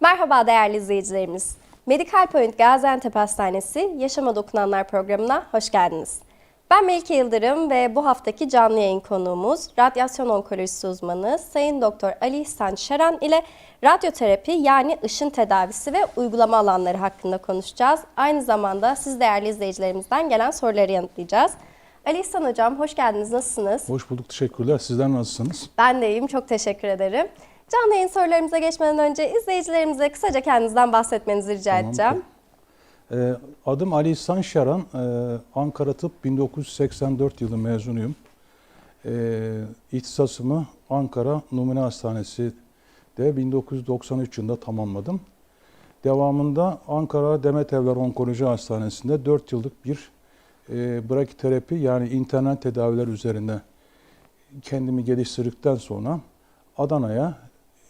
Merhaba değerli izleyicilerimiz. Medikal Point Gaziantep Hastanesi Yaşama Dokunanlar programına hoş geldiniz. Ben Melike Yıldırım ve bu haftaki canlı yayın konuğumuz radyasyon onkolojisi uzmanı Sayın Doktor Ali İhsan Şeran ile radyoterapi yani ışın tedavisi ve uygulama alanları hakkında konuşacağız. Aynı zamanda siz değerli izleyicilerimizden gelen soruları yanıtlayacağız. Ali İhsan Hocam hoş geldiniz. Nasılsınız? Hoş bulduk, teşekkürler. Sizler nasılsınız? Ben de iyiyim. Çok teşekkür ederim. Canlı yayın sorularımıza geçmeden önce izleyicilerimize kısaca kendinizden bahsetmenizi rica Tamam, edeceğim. Ee, adım Ali İhsan Şaran. Ee, Ankara Tıp 1984 yılı mezunuyum. Ee, ihtisasımı Ankara Numune Hastanesi de 1993 yılında tamamladım. Devamında Ankara Demet Evler Onkoloji Hastanesi'nde 4 yıllık bir e, brakiterapi yani internet tedaviler üzerine kendimi geliştirdikten sonra Adana'ya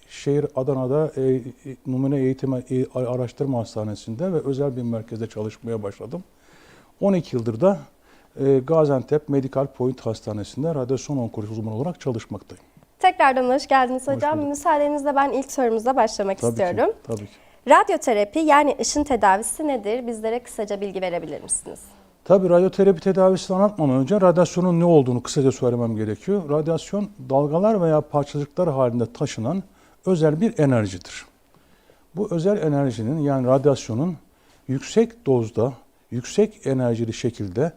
şehir Adana'da e, e, numune eğitim e, araştırma hastanesinde ve özel bir merkezde çalışmaya başladım. 12 yıldır da e, Gaziantep Medical Point Hastanesi'nde radyasyon onkoloji uzmanı olarak çalışmaktayım. Tekrardan hoş geldiniz Hoş hocam. bulduk. Müsaadenizle ben ilk sorumuzla başlamak Tabii istiyorum. ki. Tabii ki. Radyoterapi yani ışın tedavisi nedir? Bizlere kısaca bilgi verebilir misiniz? Tabii radyoterapi tedavisini anlatmadan önce radyasyonun ne olduğunu kısaca söylemem gerekiyor. Radyasyon dalgalar veya parçacıklar halinde taşınan özel bir enerjidir. Bu özel enerjinin yani radyasyonun yüksek dozda, yüksek enerjili şekilde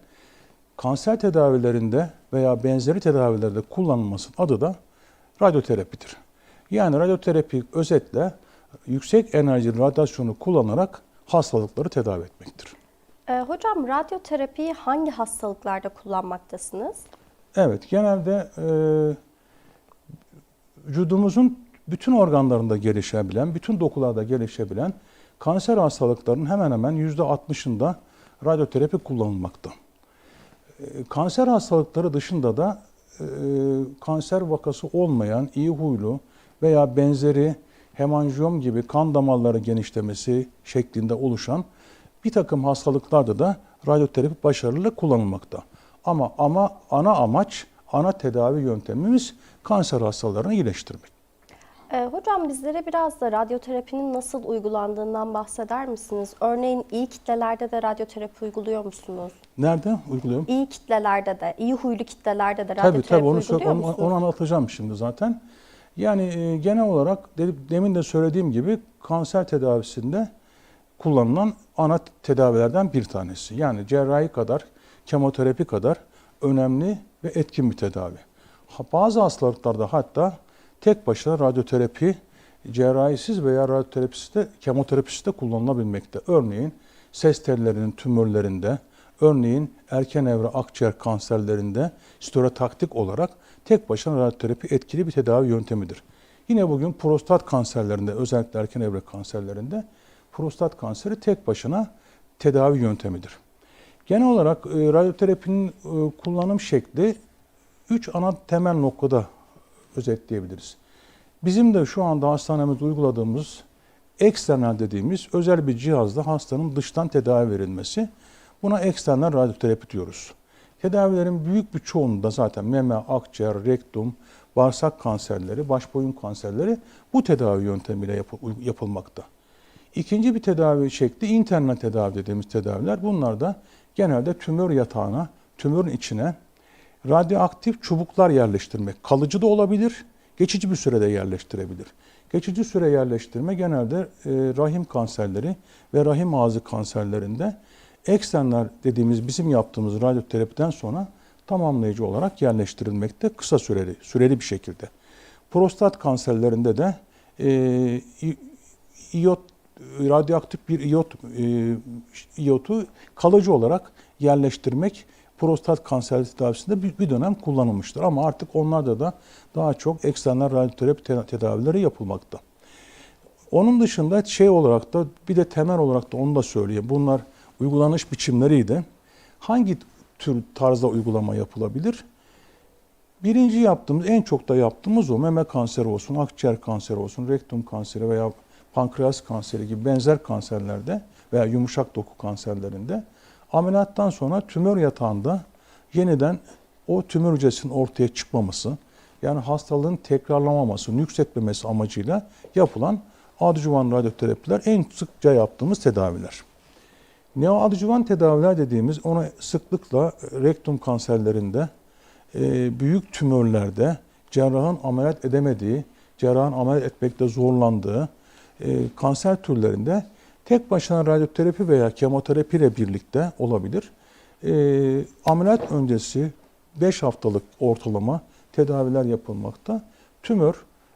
kanser tedavilerinde veya benzeri tedavilerde kullanılmasının adı da radyoterapidir. Yani radyoterapi özetle yüksek enerjili radyasyonu kullanarak hastalıkları tedavi etmektir. Ee, hocam radyoterapiyi hangi hastalıklarda kullanmaktasınız? Evet, genelde e, vücudumuzun bütün organlarında gelişebilen, bütün dokularda gelişebilen kanser hastalıklarının hemen hemen yüzde 60'ında radyoterapi kullanılmakta. E, kanser hastalıkları dışında da e, kanser vakası olmayan, iyi huylu veya benzeri hemanjiyom gibi kan damarları genişlemesi şeklinde oluşan bir takım hastalıklarda da radyoterapi başarılı kullanılmakta. Ama ama ana amaç, ana tedavi yöntemimiz kanser hastalarını iyileştirmek. Ee, hocam bizlere biraz da radyoterapinin nasıl uygulandığından bahseder misiniz? Örneğin iyi kitlelerde de radyoterapi uyguluyor musunuz? Nerede uyguluyorum? İyi kitlelerde de, iyi huylu kitlelerde de Tabii radyoterapi tabii onu, sö- uyguluyor onu, musunuz? onu anlatacağım şimdi zaten. Yani e, genel olarak de- demin de söylediğim gibi kanser tedavisinde kullanılan ana tedavilerden bir tanesi. Yani cerrahi kadar, kemoterapi kadar önemli ve etkin bir tedavi. Bazı hastalıklarda hatta tek başına radyoterapi cerrahisiz veya radyoterapisi de kemoterapisi de kullanılabilmekte. Örneğin ses tellerinin tümörlerinde, örneğin erken evre akciğer kanserlerinde stereotaktik olarak tek başına radyoterapi etkili bir tedavi yöntemidir. Yine bugün prostat kanserlerinde, özellikle erken evre kanserlerinde prostat kanseri tek başına tedavi yöntemidir. Genel olarak e, radyoterapinin e, kullanım şekli üç ana temel noktada özetleyebiliriz. Bizim de şu anda hastanemizde uyguladığımız eksternal dediğimiz özel bir cihazla hastanın dıştan tedavi verilmesi. Buna eksternal radyoterapi diyoruz. Tedavilerin büyük bir çoğunluğunda zaten meme, akciğer, rektum, bağırsak kanserleri, baş boyun kanserleri bu tedavi yöntemiyle yapı- yapılmakta. İkinci bir tedavi şekli internet tedavi dediğimiz tedaviler. Bunlar da genelde tümör yatağına, tümörün içine radyoaktif çubuklar yerleştirmek. Kalıcı da olabilir, geçici bir sürede yerleştirebilir. Geçici süre yerleştirme genelde e, rahim kanserleri ve rahim ağzı kanserlerinde eksternal dediğimiz bizim yaptığımız radyoterapiden sonra tamamlayıcı olarak yerleştirilmekte kısa süreli, süreli bir şekilde. Prostat kanserlerinde de e, i- iyot radyoaktif bir iyot e, iyotu kalıcı olarak yerleştirmek prostat kanseri tedavisinde bir, bir dönem kullanılmıştır. Ama artık onlarda da daha çok eksternal radyoterapi te- tedavileri yapılmakta. Onun dışında şey olarak da bir de temel olarak da onu da söyleyeyim. Bunlar uygulanış biçimleriydi. Hangi tür tarzda uygulama yapılabilir? Birinci yaptığımız, en çok da yaptığımız o meme kanseri olsun, akciğer kanseri olsun, rektum kanseri veya pankreas kanseri gibi benzer kanserlerde veya yumuşak doku kanserlerinde ameliyattan sonra tümör yatağında yeniden o tümör hücresinin ortaya çıkmaması, yani hastalığın tekrarlamaması, nüksetmemesi amacıyla yapılan adjuvan radyoterapiler en sıkça yaptığımız tedaviler. Neoadjuvan tedaviler dediğimiz ona sıklıkla rektum kanserlerinde, e, büyük tümörlerde, cerrahın ameliyat edemediği, cerrahın ameliyat etmekte zorlandığı e, kanser türlerinde tek başına radyoterapi veya kemoterapi ile birlikte olabilir. E, ameliyat öncesi 5 haftalık ortalama tedaviler yapılmakta. Tümör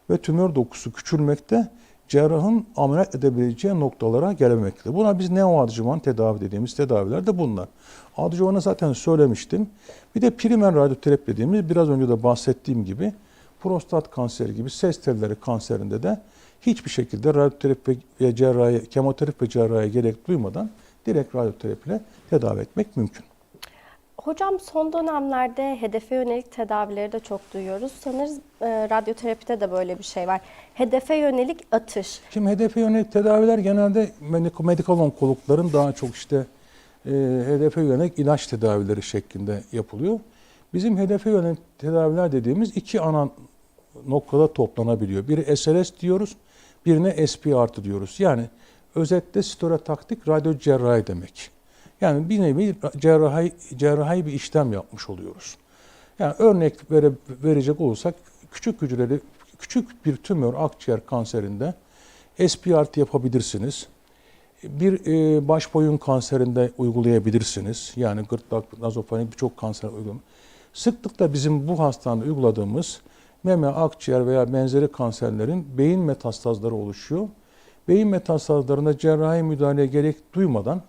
ve tümör dokusu küçülmekte, cerrahın ameliyat edebileceği noktalara gelemekte. Buna biz neoadjuvan tedavi dediğimiz tedaviler de bunlar. Adjuvanı zaten söylemiştim. Bir de primer radyoterapi dediğimiz biraz önce de bahsettiğim gibi prostat kanseri gibi ses telleri kanserinde de hiçbir şekilde radyoterapi ve cerrahi, kemoterapi ve cerrahi gerek duymadan direkt radyoterapiyle tedavi etmek mümkün. Hocam son dönemlerde hedefe yönelik tedavileri de çok duyuyoruz. Sanırız e, radyoterapide de böyle bir şey var. Hedefe yönelik atış. Şimdi hedefe yönelik tedaviler genelde medik- medikal onkologların daha çok işte e, hedefe yönelik ilaç tedavileri şeklinde yapılıyor. Bizim hedefe yönelik tedaviler dediğimiz iki ana noktada toplanabiliyor. Biri SLS diyoruz, birine SP artı diyoruz. Yani özetle stereotaktik radyo cerrahi demek. Yani bir nevi cerrahi, cerrahi bir işlem yapmış oluyoruz. Yani örnek vere, verecek olursak küçük hücreli küçük bir tümör akciğer kanserinde SPRT yapabilirsiniz. Bir e, baş boyun kanserinde uygulayabilirsiniz. Yani gırtlak, nazofaring birçok kanser uygulama. Sıklıkla bizim bu hastanede uyguladığımız meme, akciğer veya benzeri kanserlerin beyin metastazları oluşuyor. Beyin metastazlarında cerrahi müdahaleye gerek duymadan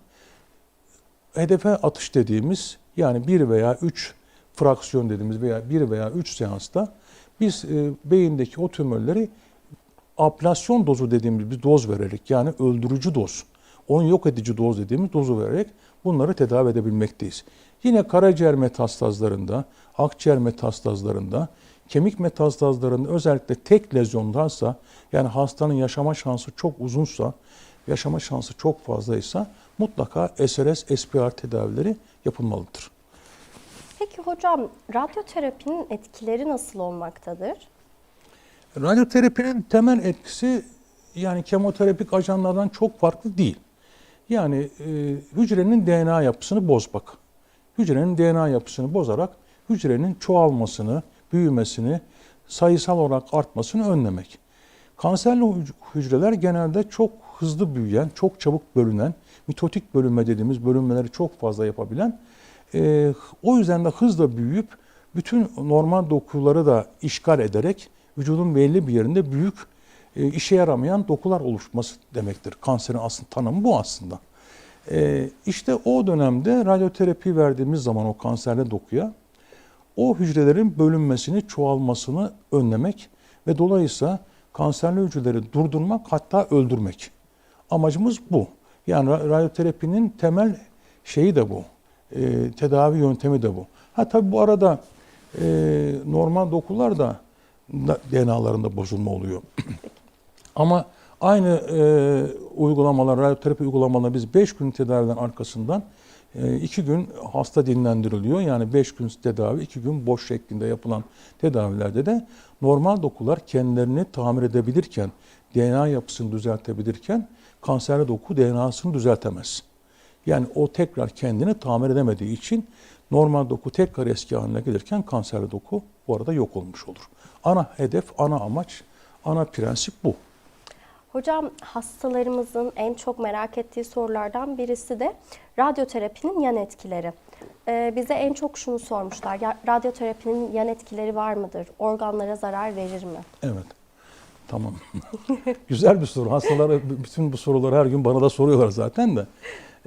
hedefe atış dediğimiz yani bir veya üç fraksiyon dediğimiz veya bir veya üç seansta biz e, beyindeki o tümörleri ablasyon dozu dediğimiz bir doz vererek yani öldürücü doz, onu yok edici doz dediğimiz dozu vererek bunları tedavi edebilmekteyiz. Yine karaciğer metastazlarında, akciğer metastazlarında, kemik metastazlarında özellikle tek lezyondansa yani hastanın yaşama şansı çok uzunsa, yaşama şansı çok fazlaysa mutlaka SRS, SPR tedavileri yapılmalıdır. Peki hocam radyoterapinin etkileri nasıl olmaktadır? Radyoterapinin temel etkisi yani kemoterapik ajanlardan çok farklı değil. Yani e, hücrenin DNA yapısını bozmak. Hücrenin DNA yapısını bozarak hücrenin çoğalmasını, büyümesini, sayısal olarak artmasını önlemek. Kanserli hüc- hücreler genelde çok hızlı büyüyen, çok çabuk bölünen, mitotik bölünme dediğimiz bölünmeleri çok fazla yapabilen, e, o yüzden de hızla büyüyüp bütün normal dokuları da işgal ederek vücudun belli bir yerinde büyük e, işe yaramayan dokular oluşması demektir. Kanserin aslında tanımı bu aslında. E, işte o dönemde radyoterapi verdiğimiz zaman o kanserli dokuya o hücrelerin bölünmesini, çoğalmasını önlemek ve dolayısıyla kanserli hücreleri durdurmak hatta öldürmek. Amacımız bu. Yani ra- radyoterapinin temel şeyi de bu. E, tedavi yöntemi de bu. Ha tabii bu arada e, normal dokular da da- DNA'larında bozulma oluyor. Ama aynı e, uygulamalar, radyoterapi uygulamalarında biz 5 gün tedaviden arkasından 2 gün hasta dinlendiriliyor. Yani 5 gün tedavi, 2 gün boş şeklinde yapılan tedavilerde de normal dokular kendilerini tamir edebilirken, DNA yapısını düzeltebilirken kanserli doku DNA'sını düzeltemez. Yani o tekrar kendini tamir edemediği için normal doku tekrar eski haline gelirken kanserli doku bu arada yok olmuş olur. Ana hedef, ana amaç, ana prensip bu. Hocam hastalarımızın en çok merak ettiği sorulardan birisi de radyoterapinin yan etkileri. Ee, bize en çok şunu sormuşlar. Ya, radyoterapinin yan etkileri var mıdır? Organlara zarar verir mi? Evet. Tamam. Güzel bir soru. Hastalar bütün bu soruları her gün bana da soruyorlar zaten de.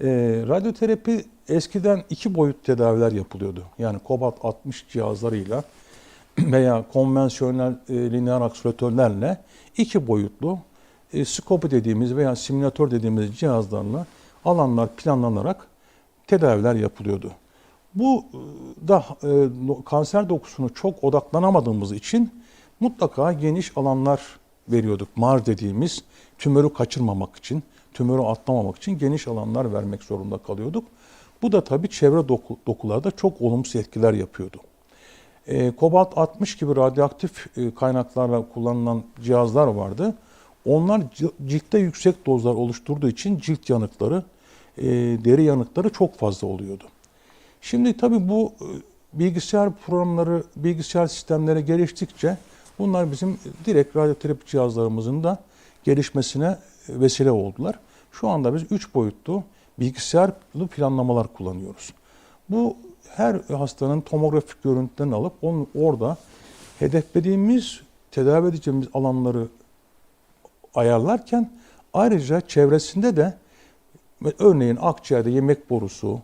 Ee, radyoterapi eskiden iki boyut tedaviler yapılıyordu. Yani kobalt 60 cihazlarıyla veya konvansiyonel e, lineer akselatörlerle iki boyutlu e, skopu dediğimiz veya simülatör dediğimiz cihazlarla alanlar planlanarak tedaviler yapılıyordu. Bu e, da e, kanser dokusunu çok odaklanamadığımız için mutlaka geniş alanlar veriyorduk. MAR dediğimiz tümörü kaçırmamak için, tümörü atlamamak için geniş alanlar vermek zorunda kalıyorduk. Bu da tabii çevre doku, dokularda çok olumsuz etkiler yapıyordu. E, kobalt 60 gibi radyoaktif e, kaynaklarla kullanılan cihazlar vardı. Onlar cil- ciltte yüksek dozlar oluşturduğu için cilt yanıkları, e, deri yanıkları çok fazla oluyordu. Şimdi tabii bu e, bilgisayar programları, bilgisayar sistemleri geliştikçe bunlar bizim direkt radyoterapi cihazlarımızın da gelişmesine e, vesile oldular. Şu anda biz 3 boyutlu bilgisayarlı planlamalar kullanıyoruz. Bu her hastanın tomografik görüntülerini alıp onu orada hedeflediğimiz, tedavi edeceğimiz alanları ayarlarken ayrıca çevresinde de örneğin akciğerde yemek borusu,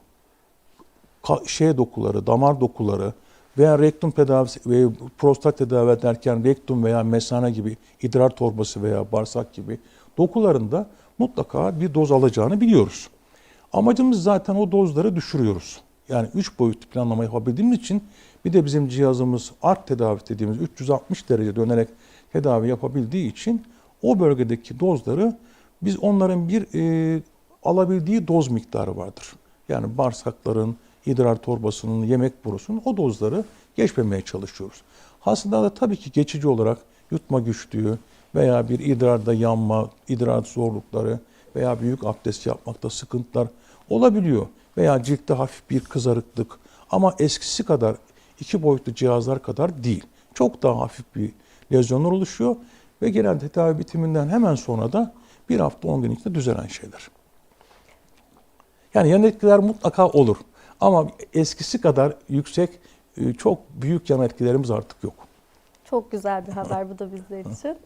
şey dokuları, damar dokuları veya rektum tedavisi ve prostat tedavi ederken rektum veya mesane gibi idrar torbası veya bağırsak gibi dokularında mutlaka bir doz alacağını biliyoruz. Amacımız zaten o dozları düşürüyoruz. Yani 3 boyutlu planlama yapabildiğimiz için bir de bizim cihazımız ARK tedavi dediğimiz 360 derece dönerek tedavi yapabildiği için o bölgedeki dozları biz onların bir e, alabildiği doz miktarı vardır. Yani bağırsakların, idrar torbasının, yemek borusunun o dozları geçmemeye çalışıyoruz. Hastalarda tabii ki geçici olarak yutma güçlüğü veya bir idrarda yanma, idrar zorlukları veya büyük abdest yapmakta sıkıntılar olabiliyor. Veya ciltte hafif bir kızarıklık ama eskisi kadar iki boyutlu cihazlar kadar değil. Çok daha hafif bir lezyonlar oluşuyor ve gelen tedavi bitiminden hemen sonra da bir hafta 10 gün içinde düzelen şeyler. Yani yan etkiler mutlaka olur. Ama eskisi kadar yüksek, e, çok büyük yan etkilerimiz artık yok. Çok güzel bir haber bu da bizler için.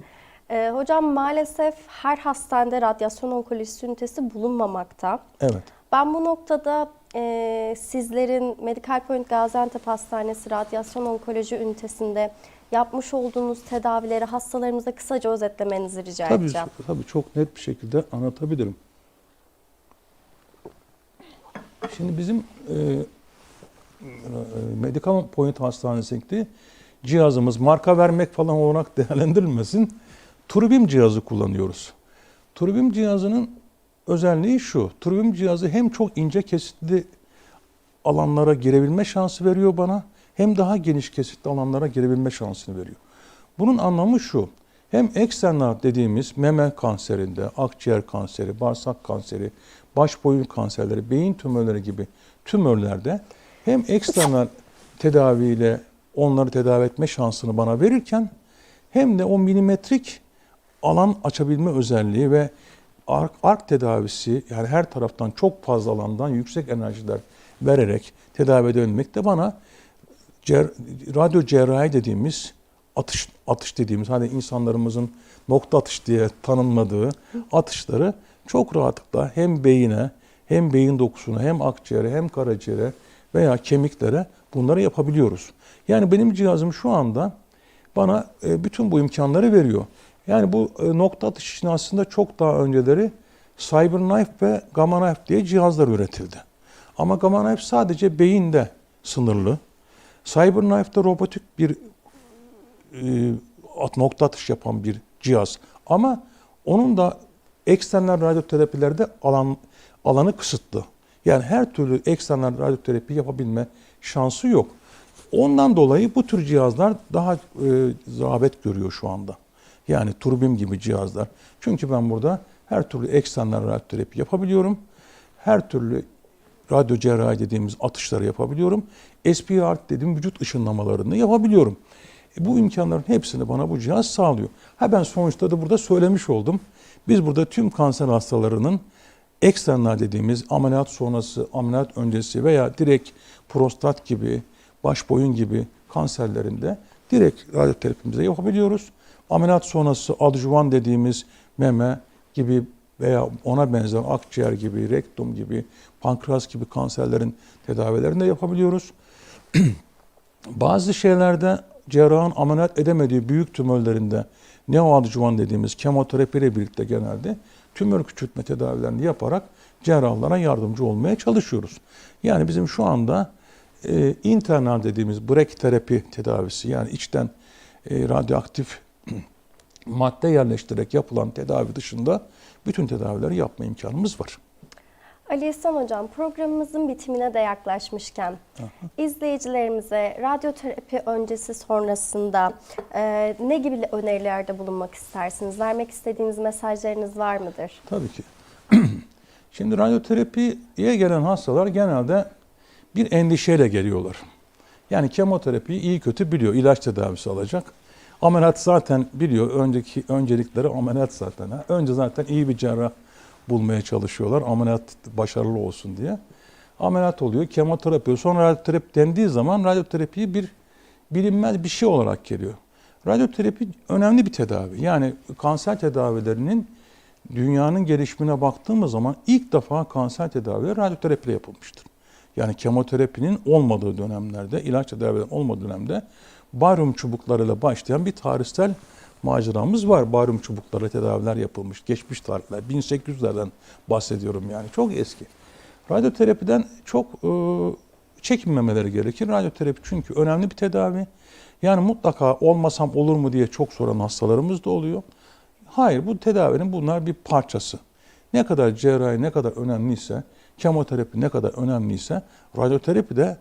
Ee, hocam maalesef her hastanede radyasyon onkolojisi ünitesi bulunmamakta. Evet. Ben bu noktada e, sizlerin Medical Point Gaziantep Hastanesi Radyasyon Onkoloji Ünitesi'nde yapmış olduğunuz tedavileri hastalarımıza kısaca özetlemenizi rica Tabii, edeceğim. tabii çok net bir şekilde anlatabilirim. Şimdi bizim e, e, Medical Point Hastanesi'nde cihazımız marka vermek falan olarak değerlendirilmesin. Turbim cihazı kullanıyoruz. Turbim cihazının özelliği şu. Turbim cihazı hem çok ince kesitli alanlara girebilme şansı veriyor bana hem daha geniş kesitli alanlara girebilme şansını veriyor. Bunun anlamı şu. Hem eksternal dediğimiz meme kanserinde, akciğer kanseri, bağırsak kanseri, baş boyun kanserleri, beyin tümörleri gibi tümörlerde hem eksternal tedaviyle onları tedavi etme şansını bana verirken hem de o milimetrik alan açabilme özelliği ve ark, ark tedavisi yani her taraftan çok fazla alandan yüksek enerjiler vererek tedavi edebilmek de bana cer, radyo cerrahi dediğimiz atış atış dediğimiz hani insanlarımızın nokta atış diye tanımladığı atışları çok rahatlıkla hem beyine hem beyin dokusuna hem akciğere hem karaciğere veya kemiklere bunları yapabiliyoruz. Yani benim cihazım şu anda bana e, bütün bu imkanları veriyor. Yani bu e, nokta atış için aslında çok daha önceleri CyberKnife ve Gamma Knife diye cihazlar üretildi. Ama Gamma Knife sadece beyinde sınırlı. CyberKnife de robotik bir e, nokta atış yapan bir cihaz. Ama onun da eksternal radyoterapilerde alan alanı kısıtlı. Yani her türlü eksternal radyoterapi yapabilme şansı yok. Ondan dolayı bu tür cihazlar daha e, rağbet görüyor şu anda. Yani turbim gibi cihazlar. Çünkü ben burada her türlü eksternal radyoterapi yapabiliyorum. Her türlü radyo cerrahi dediğimiz atışları yapabiliyorum. SPR dediğim vücut ışınlamalarını yapabiliyorum. E, bu imkanların hepsini bana bu cihaz sağlıyor. Ha ben sonuçta da burada söylemiş oldum. Biz burada tüm kanser hastalarının eksternal dediğimiz ameliyat sonrası, ameliyat öncesi veya direkt prostat gibi, baş boyun gibi kanserlerinde direkt radyoterapimizi yapabiliyoruz. Ameliyat sonrası adjuvan dediğimiz meme gibi veya ona benzer akciğer gibi, rektum gibi, pankreas gibi kanserlerin tedavilerini de yapabiliyoruz. Bazı şeylerde cerrahın ameliyat edemediği büyük tümörlerinde neoadjuvan dediğimiz kemoterapiyle birlikte genelde tümör küçültme tedavilerini yaparak cerrahlara yardımcı olmaya çalışıyoruz. Yani bizim şu anda e, internal dediğimiz brekiterapi tedavisi yani içten e, radyoaktif madde yerleştirerek yapılan tedavi dışında bütün tedavileri yapma imkanımız var. Ali İhsan Hocam programımızın bitimine de yaklaşmışken izleyicilerimize radyoterapi öncesi sonrasında e, ne gibi önerilerde bulunmak istersiniz? Vermek istediğiniz mesajlarınız var mıdır? Tabii ki. Şimdi radyoterapiye gelen hastalar genelde bir endişeyle geliyorlar. Yani kemoterapiyi iyi kötü biliyor, ilaç tedavisi alacak. Ameliyat zaten biliyor, önceki öncelikleri ameliyat zaten. Ha. Önce zaten iyi bir cerrah bulmaya çalışıyorlar, ameliyat başarılı olsun diye. Ameliyat oluyor, kemoterapi, sonra radyoterapi dendiği zaman radyoterapiyi bir bilinmez bir şey olarak geliyor. Radyoterapi önemli bir tedavi. Yani kanser tedavilerinin dünyanın gelişimine baktığımız zaman ilk defa kanser tedavileri radyoterapiyle yapılmıştır. Yani kemoterapinin olmadığı dönemlerde, ilaç tedavilerinin olmadığı dönemde baryum çubuklarıyla başlayan bir tarihsel maceramız var. Baryum çubuklarıyla tedaviler yapılmış. Geçmiş tarihler, 1800'lerden bahsediyorum yani. Çok eski. Radyoterapiden çok e, çekinmemeleri gerekir. Radyoterapi çünkü önemli bir tedavi. Yani mutlaka olmasam olur mu diye çok soran hastalarımız da oluyor. Hayır bu tedavinin bunlar bir parçası. Ne kadar cerrahi ne kadar önemliyse, kemoterapi ne kadar önemliyse radyoterapi de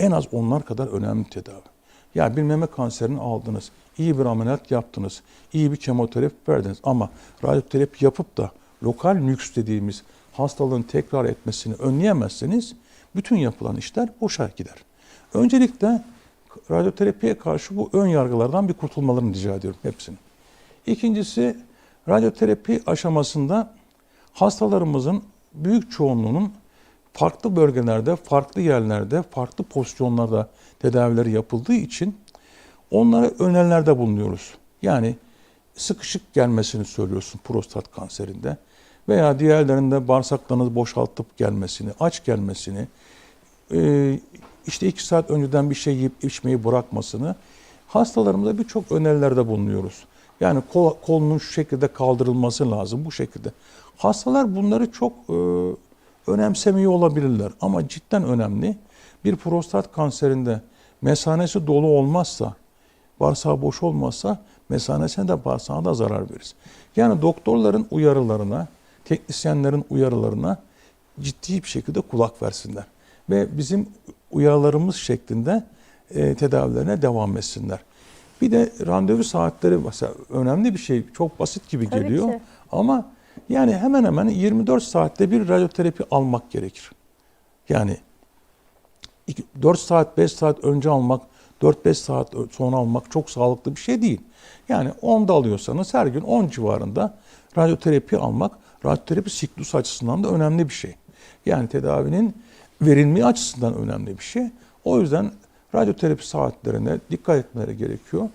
en az onlar kadar önemli tedavi. Yani bir meme kanserini aldınız, iyi bir ameliyat yaptınız, iyi bir kemoterapi verdiniz ama radyoterapi yapıp da lokal nüks dediğimiz hastalığın tekrar etmesini önleyemezseniz bütün yapılan işler boşa gider. Öncelikle radyoterapiye karşı bu ön yargılardan bir kurtulmalarını rica ediyorum hepsini. İkincisi radyoterapi aşamasında hastalarımızın büyük çoğunluğunun farklı bölgelerde, farklı yerlerde, farklı pozisyonlarda tedavileri yapıldığı için onlara önerilerde bulunuyoruz. Yani sıkışık gelmesini söylüyorsun prostat kanserinde veya diğerlerinde bağırsaklarınızı boşaltıp gelmesini, aç gelmesini, e, işte iki saat önceden bir şey yiyip içmeyi bırakmasını hastalarımıza birçok önerilerde bulunuyoruz. Yani kol, kolunun şu şekilde kaldırılması lazım bu şekilde. Hastalar bunları çok e, önemsemiyor olabilirler ama cidden önemli. Bir prostat kanserinde mesanesi dolu olmazsa, bağırsağı boş olmazsa mesanesine de bağırsağına da zarar verir. Yani doktorların uyarılarına, teknisyenlerin uyarılarına ciddi bir şekilde kulak versinler. Ve bizim uyarılarımız şeklinde e, tedavilerine devam etsinler. Bir de randevu saatleri mesela önemli bir şey. Çok basit gibi Tabii geliyor. ki. Ama yani hemen hemen 24 saatte bir radyoterapi almak gerekir. Yani 4 saat 5 saat önce almak, 4-5 saat sonra almak çok sağlıklı bir şey değil. Yani 10'da alıyorsanız her gün 10 civarında radyoterapi almak, radyoterapi siklus açısından da önemli bir şey. Yani tedavinin verilme açısından önemli bir şey. O yüzden radyoterapi saatlerine dikkat etmeleri gerekiyor.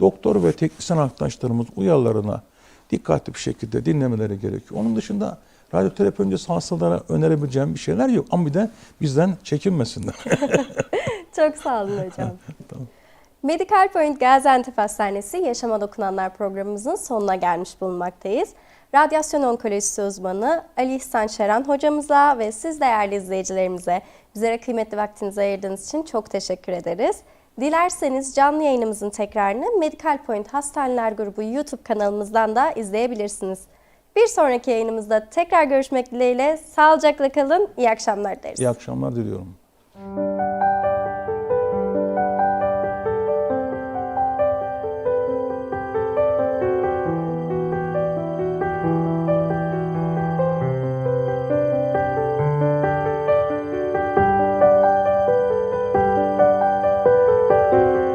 Doktor ve teknisyen arkadaşlarımız uyarılarına dikkatli bir şekilde dinlemeleri gerekiyor. Onun dışında radyoterapi öncesi hastalara önerebileceğim bir şeyler yok. Ama bir de bizden çekinmesinler. Çok sağ olun hocam. Tamam. Medical Point Gaziantep Hastanesi Yaşama Dokunanlar programımızın sonuna gelmiş bulunmaktayız. Radyasyon onkolojisi uzmanı Ali İhsan Şeran hocamıza ve siz değerli izleyicilerimize bizlere kıymetli vaktinizi ayırdığınız için çok teşekkür ederiz. Dilerseniz canlı yayınımızın tekrarını Medical Point Hastaneler Grubu YouTube kanalımızdan da izleyebilirsiniz. Bir sonraki yayınımızda tekrar görüşmek dileğiyle sağlıcakla kalın, iyi akşamlar dileriz. İyi akşamlar diliyorum.